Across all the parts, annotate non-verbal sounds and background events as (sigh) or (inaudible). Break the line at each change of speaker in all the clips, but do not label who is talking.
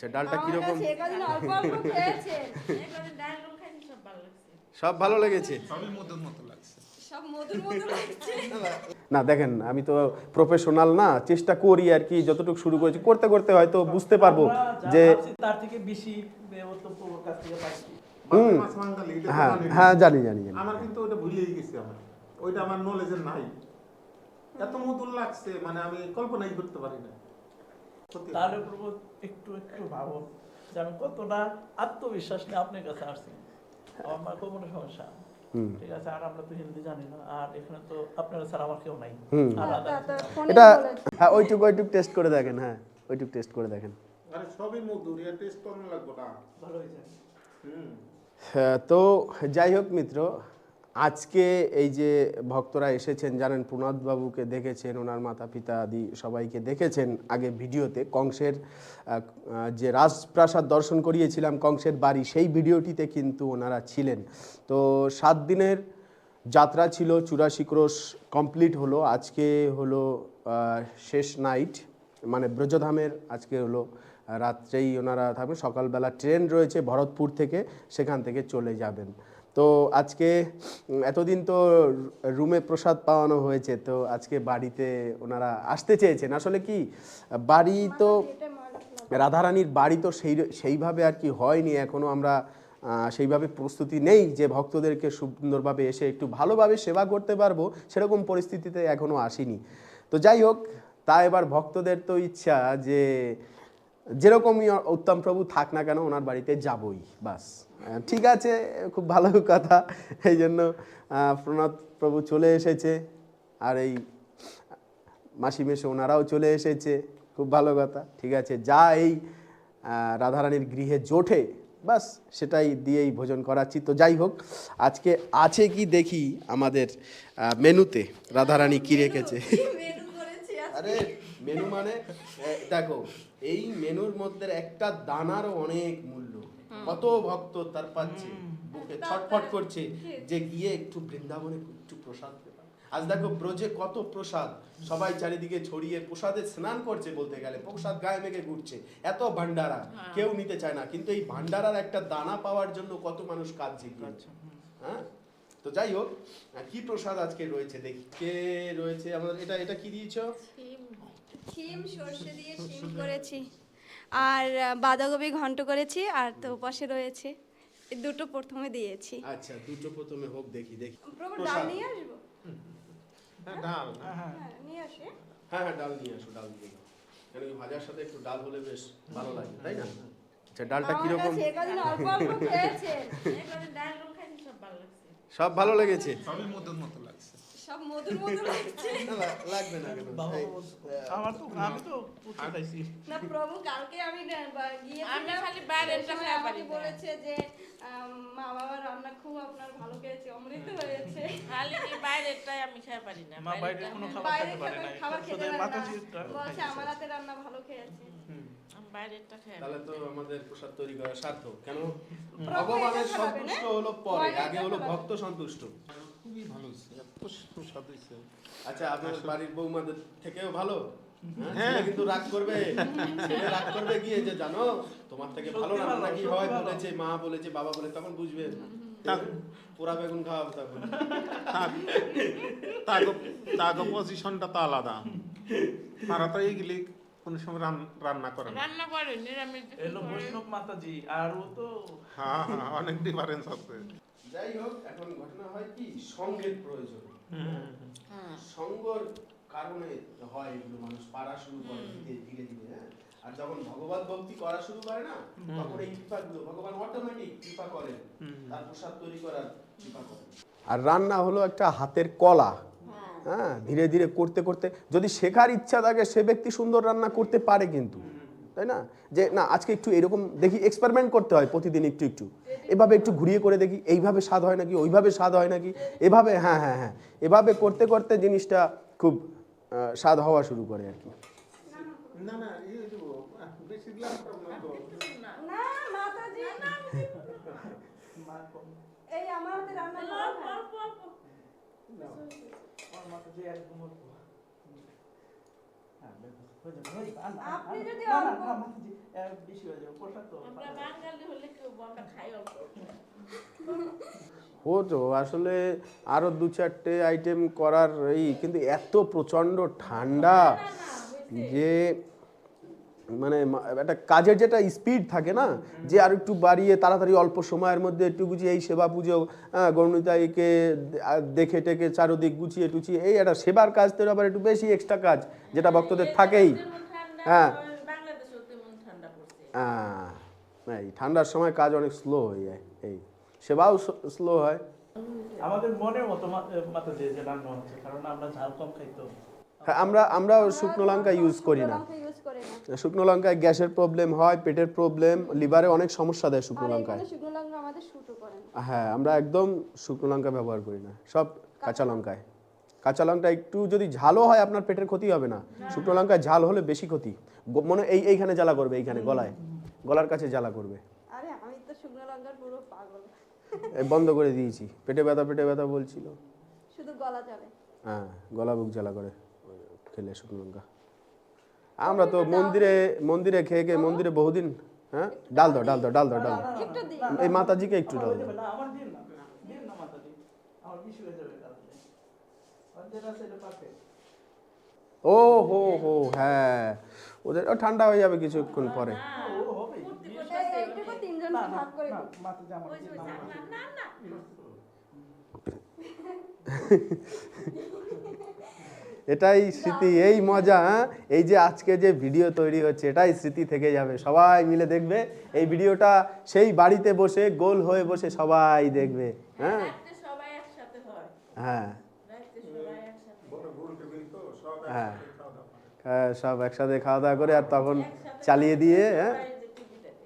আচ্ছা ডালটা কীরকম?
সব ভালো লাগছে
সব ভালো লেগেছে?
সবই মধুর মতো লাগছে।
সব মধুর মধুর লাগছে।
না দেখেন আমি তো প্রফেশনাল না চেষ্টা করি আর কি যতটুকু শুরু করেছি করতে করতে হয়তো বুঝতে পারব
যে তার থেকে বেশি
হুম। হ্যাঁ হ্যাঁ জানি জানি জানি।
আমার কিন্তু ওটা ভুলেই গেছি আমার ওইটা আমার নলেজে নাই। এত মধুর লাগছে মানে আমি কল্পনাই করতে পারি না।
তাহলে প্রভু একটু একটু ভাবো যে আমি কতটা আত্মবিশ্বাস নিয়ে আপনার কাছে আসছি। আমার মা কোনো সমস্যা ঠিক আছে আর আমরা তো হিন্দি জানি না। আর এখানে তো আপনারা ছাড়া আমার কেউ নাই।
হুম।
আর
তা-
আদার
তা- তা ফোনে
এটা হ্যাঁ ওইটুকু ওইটুকু টেস্ট করে দেখেন হ্যাঁ ওইটুকু টেস্ট করে দেখেন।
আরে সবই মধুর এর টেস্ট অন্য লাগবে না।
ভালো হয়েছে।
হ্যাঁ, তো যাই হোক মিত্র আজকে এই যে ভক্তরা এসেছেন, জানেন বাবুকে দেখেছেন, ওনার মাতা পিতা আদি সবাইকে দেখেছেন আগে ভিডিওতে। কংসের যে রাজপ্রাসাদ দর্শন করিয়েছিলাম, কংসের বাড়ি, সেই ভিডিওটিতে কিন্তু ওনারা ছিলেন। তো সাত দিনের যাত্রা ছিল, চুরাশি ক্রোশ কমপ্লিট হলো। আজকে হলো শেষ নাইট মানে ব্রজধামের আজকে হলো, রাত্রেই ওনারা থাকবেন। সকালবেলা ট্রেন রয়েছে ভরতপুর থেকে, সেখান থেকে চলে যাবেন। তো আজকে এতদিন তো রুমে প্রসাদ পাওয়ানো হয়েছে, তো আজকে বাড়িতে ওনারা আসতে চেয়েছেন। আসলে কি, বাড়ি তো রাধারানীর বাড়ি তো সেই, সেইভাবে আর কি হয়নি এখনও আমরা সেইভাবে প্রস্তুতি নেই যে ভক্তদেরকে সুন্দরভাবে এসে একটু ভালোভাবে সেবা করতে পারব, সেরকম পরিস্থিতিতে এখনও আসিনি। তো যাই হোক, তা এবার ভক্তদের তো ইচ্ছা যে যেরকমই উত্তম প্রভু থাক না কেন, ওনার বাড়িতে যাবই, বাস। ঠিক আছে খুব ভালো কথা। এই জন্য প্রণব প্রভু চলে এসেছে। আর এই মাসি মেশো ওনারাও চলে এসেছে। খুব ভালো কথা ঠিক আছে। যা এই রাধারানীর গৃহে জোটে বাস সেটাই দিয়েই ভোজন করাচ্ছি। তো যাই হোক আজকে আছে কি দেখি আমাদের মেনুতে রাধারানী কি রেখেছে। আরে মেনু মানে দেখো এই মেনুর মধ্যে একটা দানারও অনেক মূল্য। কত ভক্ত তার পাচ্ছে বুকে ছটফট করছে যে গিয়ে একটু বৃন্দাবনে একটু প্রসাদ আজ দেখো ব্রজে কত প্রসাদ সবাই চারিদিকে ছড়িয়ে প্রসাদে স্নান করছে বলতে গেলে প্রসাদ গায়ে মেঘে ঘুরছে এত ভান্ডারা কেউ নিতে চায় না কিন্তু এই ভান্ডারার একটা দানা পাওয়ার জন্য কত মানুষ কাঁদছে গিয়ে। হ্যাঁ? তো যাই হোক কি প্রসাদ আজকে রয়েছে দেখি কে রয়েছে আমাদের এটা এটা কি দিয়েছ?
শিম সর্ষে দিয়ে শিম করেছি। আর বাঁধাকপি ঘন্ট করেছি আর তো পাশে রয়েছে এই দুটো প্রথমে দিয়েছি।
আচ্ছা দুটো প্রথমে হোক দেখি দেখি।
প্রভু ডাল নিয়ে আসব?
হ্যাঁ, ডাল
হ্যাঁ নিয়ে আসে।
হ্যাঁ হ্যাঁ ডাল নিয়ে আসো ডাল দিয়ে দাও কেন কি ভাজার সাথে একটু ডাল হলে বেশ ভালো লাগে তাই না? আচ্ছা ডালটা
আমার
কীরকম?
কাছে একাদিন অল্প অল্প
এবারে ডাল সব ভালো লাগছে।
সব ভালো লেগেছে?
সবই মধুর মতো লাগছে।
সব মধুর মধুর লাগছে।
লাগবে না কেন?
আমার তো আমি তো খাইছি।
না প্রভু কালকে আমি গিয়েছিলাম।
আমি খালি খাওয়া পারি
বলেছে যে মা বাবা রান্না খুব আপনার ভালো খেয়েছে অমৃত হয়েছে।
খালি এই বাইরেরটাই আমি খেতে পারি না
মা বাইরে কোনো খাবার খেতে পারে না।
খাবার- খেতে পারে না। বলছে আমার হাতে রান্না ভালো খেয়েছে।
খেয়ে
তাহলে তো আমাদের প্রসাদ তৈরি করা সার্থক কেন? ভগবানের সন্তুষ্ট হলো পরে
পরে
আগে হলো ভক্ত সন্তুষ্ট।
খুবই ভালো। হয়েছে এত সুস্বাদু হয়েছে।
আচ্ছা আপনাদের বাড়ির বৌমাদের থেকেও ভালো? হ্যাঁ,
হ্যাঁ।
কিন্তু রাগ করবে। রাগ করবে গিয়ে যে জানো তোমার থেকে ভালো রান্না
ভালো,
কি হয়? বলেছে মা বলেছে বাবা বলে তখন বুঝবে। পোড়া বেগুন খাওয়াবো তখন।
তাগো পজিশনটা তো আলাদা। তারা তো এইগুলি কোনো সময় রান্না করে
রান্না করে নিরামিষ।
এলো বৈষ্ণব মাতাজি আর ও তো
হ্যাঁ হ্যাঁ অনেক ডিফারেন্স আছে।
যাই হোক এখন ঘটনা হয় কি? সঙ্গের প্রয়োজন।
হ্যাঁ।
সঙ্গর কারণে হয় এগুলো মানুষ পারা শুরু করে ধীরে ধীরে ধীরে হ্যাঁ? আর যখন ভগবত ভক্তি করা শুরু করে না তখন এই কৃপাগুলো ভগবান অটোমেটিক কৃপা করেন। তার প্রসাদ তৈরি করার কৃপা করেন। আর রান্না হলো একটা হাতের কলা। হ্যাঁ। ধীরে ধীরে করতে করতে যদি শেখার ইচ্ছা থাকে সে ব্যক্তি সুন্দর রান্না করতে পারে কিন্তু। তাই না? যে না আজকে একটু এরকম দেখি এক্সপেরিমেন্ট করতে হয় প্রতিদিন একটু একটু। এভাবে একটু ঘুরিয়ে করে দেখি এইভাবে স্বাদ হয় নাকি ওইভাবে স্বাদ হয় নাকি এভাবে হ্যাঁ হ্যাঁ হ্যাঁ এভাবে করতে করতে জিনিসটা খুব স্বাদ হওয়া শুরু করে আর কি।
না না এই যে বেশি গ্লাস না তো।
না মাতাজি।
মা কম
এই আমার রান্না ভালো খায়।
অল্প অল্প
আমার মাতাজি একদম অল্প। হ্যাঁ, দেখো। হয়ে যাবে, হয়ে যাবে। আন- আন-
আপনি যদি অল্প-
বেশি হয়ে যাবে, পোশাক তো
আমরা বাঙালি হলে কেউ আমরা খাই অল্প।
হতো আসলে আরও দু চারটে আইটেম করার এই কিন্তু এত প্রচণ্ড ঠান্ডা যে মানে একটা কাজের যেটা স্পিড থাকে না যে আর একটু বাড়িয়ে তাড়াতাড়ি অল্প সময়ের মধ্যে একটু গুছিয়ে এই সেবা পুজো হ্যাঁ, গণিতাইকে দেখে টেকে চারোদিক গুছিয়ে টুচিয়ে এই একটা সেবার কাজ তো আবার একটু বেশি এক্সট্রা কাজ যেটা ভক্তদের থাকেই। হ্যাঁ। হ্যাঁ। ঠান্ডার সময় কাজ অনেক স্লো হয়ে যায় এই সেবাও স্লো হয়।
আমাদের মনের মতো মা- এ, যে রান্না হচ্ছে কারণ আমরা ঝাল কম খাই তো।
হ্যাঁ আমরা আমরাও শুকনো লঙ্কা ইউজ করি না।
করি না।
শুকনো লঙ্কায় গ্যাসের প্রবলেম হয় পেটের প্রবলেম লিভারে অনেক সমস্যা দেয় শুকনো লঙ্কায়।
শুকনো লঙ্কা আমাদের শুটও করে না।
হ্যাঁ আমরা একদম শুকনো লঙ্কা ব্যবহার করি না সব কাঁচা লঙ্কায়। কাঁচা লঙ্কা একটু যদি ঝালও হয় আপনার পেটের ক্ষতি হবে না। শুকনো লঙ্কায় ঝাল হলে বেশি ক্ষতি। মনে এই এইখানে জ্বালা করবে এইখানে গলায়। গলার কাছে জ্বালা করবে।
আরে আমি তো শুকনো লঙ্কার পুরো পাগল।
বন্ধ করে দিয়েছি। পেটে ব্যথা পেটে ব্যথা বলছিল।
শুধু গলা
হ্যাঁ গলা বুক জ্বালা করে খেলে শুকনো লঙ্কা। আমরা তো মন্দিরে মন্দিরে খেয়ে খেয়ে মন্দিরে বহুদিন হ্যাঁ? ডাল দাও ডাল দাও ডাল দাও ডাল এই মাতাজিকে একটু ডাল
হয়ে
দাও।
যাবে না, আমার দিন না দিন না মাতাজি। আমার বেশি যাবে কালকে আর যেটা আছে এটা perfect।
ও হো হো হ্যাঁ। ওদের ও ঠান্ডা হয়ে যাবে কিছুক্ষণ পরে।
না, না, (laughs)
এটাই স্মৃতি এই মজা হ্যাঁ? এই যে আজকে যে ভিডিও তৈরি হচ্ছে এটাই স্মৃতি থেকে যাবে। সবাই মিলে দেখবে। এই ভিডিওটা সেই বাড়িতে বসে গোল হয়ে বসে সবাই দেখবে হ্যাঁ?
রাত্রে সবাই একসাথে হয়।
হ্যাঁ। হ্যাঁ। হ্যাঁ, সব একসাথে খাওয়া দাওয়া করে আর তখন চালিয়ে দিয়ে হ্যাঁ
সবাই যে টিভিটাতে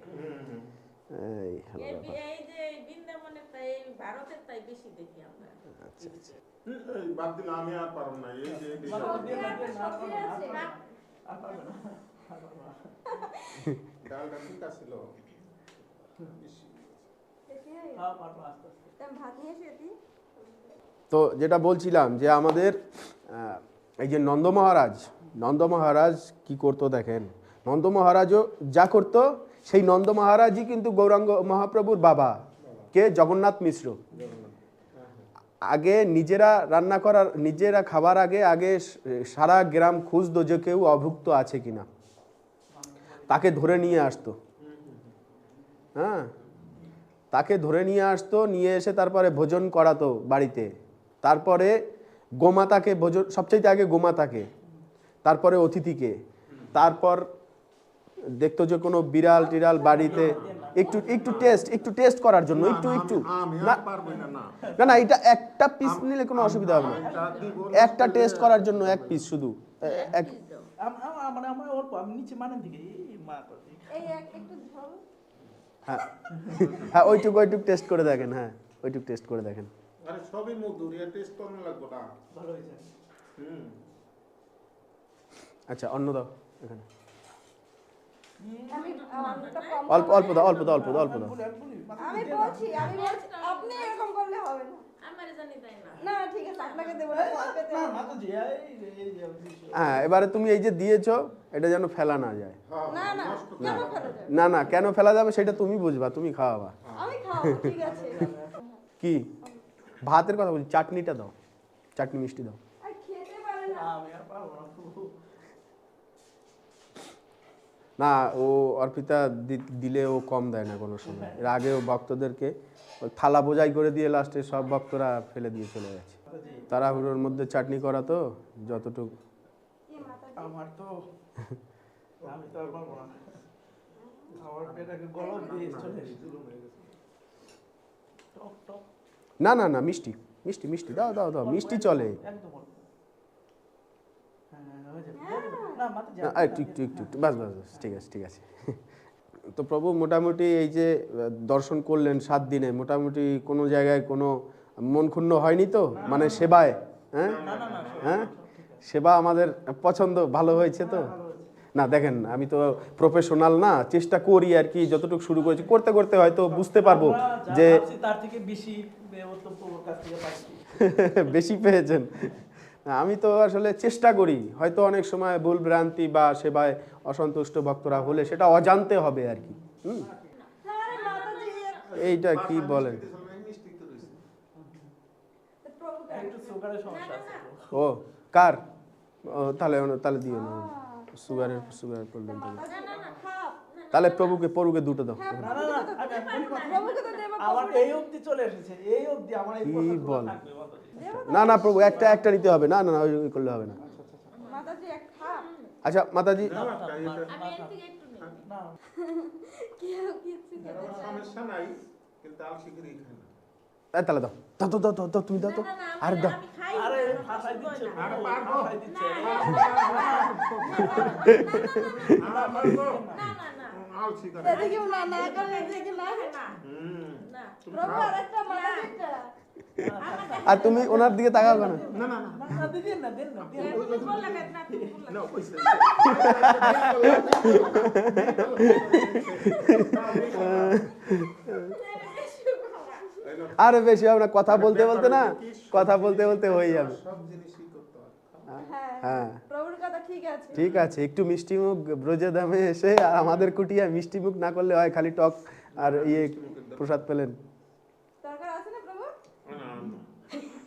এই হলো
এই
ব্যাপার।
বি- এই যে এই বৃন্দাবনের তাই এই ভারতের তাই বেশি দেখি আমরা
আচ্ছা আচ্ছা
হুম, এই বাদ আমি আর পারব না এই যে। ডালটা ঠিক আছিল।
হ্যাঁ,
তো
যেটা বলছিলাম যে আমাদের এই যে নন্দ মহারাজ নন্দ মহারাজ কি করতো দেখেন? নন্দ মহারাজও যা করতো সেই নন্দ মহারাজই কিন্তু গৌরাঙ্গ মহাপ্রভুর বাবা কে? জগন্নাথ মিশ্র। আগে নিজেরা রান্না করার, নিজেরা খাবার আগে আগে সারা গ্রাম খুঁজতো যে কেউ অভুক্ত আছে কিনা। তাকে ধরে নিয়ে আসতো। হ্যাঁ? তাকে ধরে নিয়ে আসতো, নিয়ে এসে তারপরে ভোজন করাতো বাড়িতে। তারপরে গোমাতাকে ভোজন সবচেয়ে আগে গোমাতাকে, তারপরে অতিথিকে। তারপর দেখতো যে কোনো বিড়াল টিড়াল বাড়িতে একটু একটু টেস্ট একটু টেস্ট করার জন্য একটু একটু। না
না না।
না না এটা একটা পিস নিলে কোনো অসুবিধা হবে না। একটা টেস্ট করার জন্য এক পিস শুধু। এক
আম- আম- আমার আমার অল্প আমি নিচে দিকে এই মা
এই এক একটু
হ্যাঁ। হ্যাঁ ওইটুকু ওইটুকু টেস্ট করে দেখেন হ্যাঁ ওইটুকু টেস্ট করে দেখেন।
আরে সবই মধুর এর টেস্ট কম লাগবে না।
ভালো হয়েছে।
আচ্ছা অন্য দাও এখানে। অল্প অল্প দাও অল্প দাও অল্প দাও অল্প দাও
আমি বলছি আমি বলছি আপনি এরকম করলে হবে না।
হ্যাঁ এবারে তুমি এই যে দিয়েছ এটা যেন ফেলা না যায়
হ্যাঁ,
না না কেন
দাও।
ফেলে যাবে
না না কেন ফেলা যাবে সেটা তুমি বুঝবা তুমি খাওয়াবা
আমি খাব ঠিক আছে
কি ভাতের কথা বলছি চাটনিটা দাও চাটনি মিষ্টি দাও
আর খেতে পারে না
ও অর্পিতা দি- দিলে ও কম দেয় না কোনো সময়। এর আগে ও ভক্তদেরকে ওই থালা বোঝাই করে দিয়ে লাস্টে সব ভক্তরা ফেলে দিয়ে চলে গেছে। তাড়াহুড়োর মধ্যে চাটনি করা তো যতটুকু।
আমার তো আমি না।
না না মিষ্টি মিষ্টি মিষ্টি দাও দাও দাও মিষ্টি চলে
একদম অল্প। হ্যাঁ, হয়ে যাবে, হয়ে যাবে। না, মাতাজি,
না, একটু একটু একটু একটু বাস বাস বাস ঠিক আছে ঠিক আছে। তো প্রভু মোটামুটি এই যে দর্শন করলেন সাত দিনে মোটামুটি কোনো জায়গায় কোনো মন ক্ষুণ্ণ হয়নি তো? মানে সেবায় হ্যাঁ? হ্যাঁ?
সব
আমাদের পছন্দ ভালো হয়েছে তো। না দেখেন আমি তো প্রফেশনাল না চেষ্টা করি আর কি যতটুকু শুরু করেছি করতে করতে হয়তো বুঝতে পারব
যে তার থেকে বেশি। (laughs)
বেশি পেয়েছেন। আমি তো আসলে চেষ্টা করি। হয়তো অনেক সময় ভুল ভ্রান্তি বা সেবায় অসন্তুষ্ট ভক্তরা হলে সেটা অজান্তে হবে আর কি। হুম? এইটা কি বলেন। ও কার? ও তাহলে তাহলে দিও না সুগারের সুগারের প্রবলেম তাহলে প্রভুকে প্রভুকে দুটো দাও।
না না না আমি বলি কথা।
প্রভুকে তো দেবো
আমার এই অবধি চলে এসেছে। এই অবধি আমার এই
কি
কথাগুলো
বল?
থাকবে মাতাজি।
না না প্রভু একটা একটা নিতে হবে না না না ওই করলে হবে না
মাতাজি এক খাপ
আচ্ছা মাতাজি তাহলে দাও দাও দাও দাও দাও দাও তুমি দাও তো আর দাও
না, হয় না। না
আর তুমি ওনার দিকে তাকাও কেন?
না না না।
না না দিন না দিন না দিন না।
তুমি বললা কেন না তুমি বললা
না পয়সা
আরে বেশি হবে না কথা বলতে বলতে না কথা বলতে বলতে হয়ে যাবে।
সব জিনিসই করতে হয়
হ্যাঁ।
হ্যাঁ
প্রভুর কথা ঠিক আছে।
ঠিক আছে একটু মিষ্টি মুখ ব্রজে দামে এসে আর আমাদের কুটিয়া মিষ্টি মুখ না করলে হয় খালি টক আর ইয়ে প্রসাদ পেলেন
দরকার আছে না প্রভু
দাও তাহলে দাও দাও প্রভুকে
দিন না দিন না
সুগার আছে
না না না
সুগার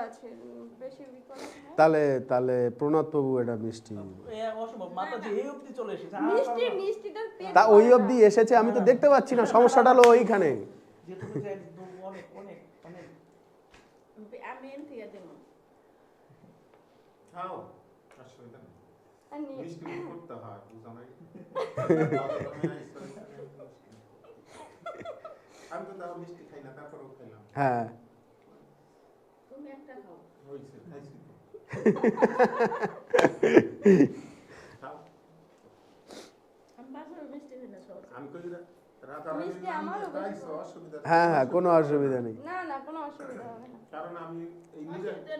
আছে? উম, বেশি বিকল্প নেই।
তাহলে তাহলে প্রণত প্রভু এটা মিষ্টি।
মিষ্টি
তা ওই। অবধি এসেছে আমি তো দেখতে পাচ্ছি না সমস্যাটা হলো ওইখানে।
একদম (laughs) অনেক অনেক অনেক
আমি এর থেকে দেবো
খাও অসুবিধা নেই
আর নিয়ে-
মিষ্টি মুখ করতে হয় বুঝা নাই আমি তো তাও মিষ্টি খাই না তারপরেও খাইলাম
হ্যাঁ।
তুমি একটা খাও।
খাইছি (laughs)
হ্যাঁ হ্যাঁ কোনো অসুবিধা নেই।
না না কোনো অসুবিধা হবে না।
কারণ আমি এই নিজে
আমি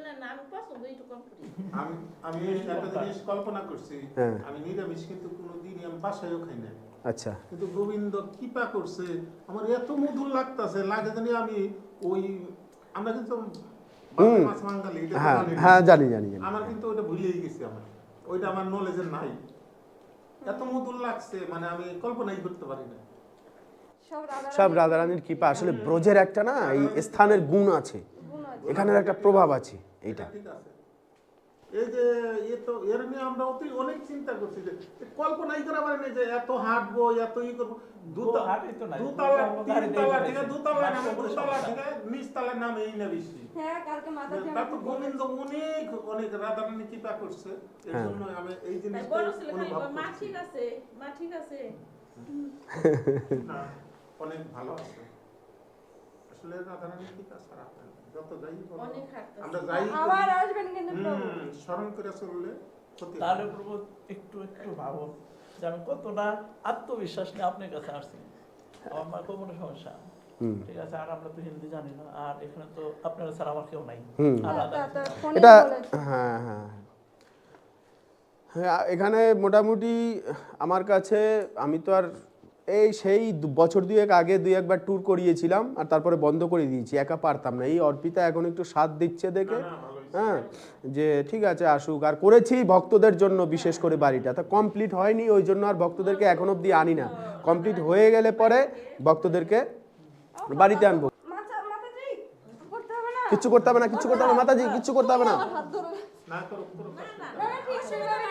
আমি আমি একটা জিনিস কল্পনা করছি
হ্যাঁ।
আমি নিরামিষ কিন্তু কোনোদিনই আমি বাসায়ও খাই না।
আচ্ছা।
কিন্তু গোবিন্দ কৃপা করছে আমার এত মধুর লাগতাছে লাগে জানি আমি ওই আমরা কিন্তু
হ্যাঁ
জানি
হ্যাঁ জানি জানি
আমার কিন্তু ওইটা ভুলেই গেছি আমার ওইটা আমার নলেজে নাই। এত মধুর লাগছে মানে আমি কল্পনাই করতে পারি না।
সব
রাধারানীর কৃপা। আসলে ব্রজের একটা না এই স্থানের গুণ আছে। এখানের একটা প্রভাব আছে এইটা
এই যে এ তো এর নিয়ে আমরা অতি অনেক চিন্তা করছি যে কল্পনাই করা পারি না যে এত হাঁটবো এত ই করব। দুতলা তিনতলা। থেকে দুতলা নামে দুতলা। থেকে নামে এই না বেশি
হ্যাঁ
তার তো গোবিন্দ অনেক অনেক রাধারানী কৃপা করছে এর
হ্যাঁ।
জন্য আমি এই জিনিসটা অনুভব
মা ঠিক আছে মা ঠিক আছে
অনেক ভালো আছে আসলে রাধারানী কৃপা ছাড়া। যত যাই
অনেক
আমরা যাই
আবার আসবেন কিন্তু
স্মরণ করে চললে
তাহলে প্রভু একটু একটু ভাবো। যে আমি কতটা আত্মবিশ্বাস নিয়ে আপনার কাছে আসছি। আমার মার কোনো সমস্যা।
হুম।
ঠিক আছে আর আমরা তো হিন্দি জানি না। আর এখানে তো আপনারা ছাড়া আমার কেউ নাই।
এটা হ্যাঁ হ্যাঁ। হ্যাঁ এখানে মোটামুটি আমার কাছে আমি তো আর এই সেই দু- বছর দুয়েক আগে দুই একবার ট্যুর করিয়েছিলাম আর তারপরে বন্ধ করে দিয়েছি একা পারতাম না। এই অর্পিতা এখন একটু সাথ দিচ্ছে দেখে। হ্যাঁ যে ঠিক আছে আসুক। আর করেছি ভক্তদের জন্য বিশেষ করে বাড়িটা। তা কমপ্লিট হয়নি ওই জন্য আর ভক্তদেরকে এখন অবধি আনি না। কমপ্লিট হয়ে গেলে পরে ভক্তদেরকে বাড়িতে আনব।
মাতা করতে হবে না?
কিচ্ছু করতে হবে না কিচ্ছু করতে হবে না মাতাজি কিচ্ছু করতে হবে না।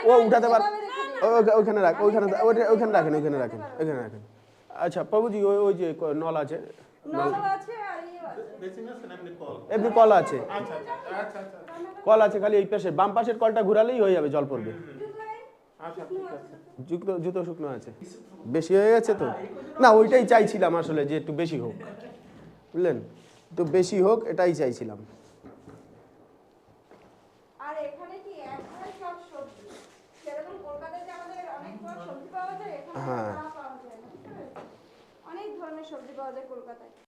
ও উঠাতে পার ওইখানে রাখ ওইখানে ওইটা- ওইখানে রাখেন ওইখানে রাখেন ওইখানে রাখেন। আচ্ছা প্রভুজি ওই ওই যে ক- নল আছে।
নলও আছে আর ইয়ে আছে।
বেশি না সেটা এমনি কল।
আছে।
আচ্ছা, আচ্ছা, আচ্ছা, আচ্ছা।
কল আছে খালি এই পাশে বাম পাশের কলটা ঘুরালেই হয়ে যাবে জল পড়বে। জুতো জুতো শুকনো আছে। বেশি হয়ে গেছে তো? না ওইটাই চাইছিলাম আসলে যে একটু বেশি হোক। বুঝলেন? তো বেশি হোক এটাই চাইছিলাম
আর এখানে কি একবারে সব সবজি সেরকম কলকাতায় যে আমাদের অনেক রকম সবজি পাওয়া যায় এখানে
হ্যাঁ।
তা পাওয়া যায় না অনেক ধরনের সবজি পাওয়া যায় কলকাতায়।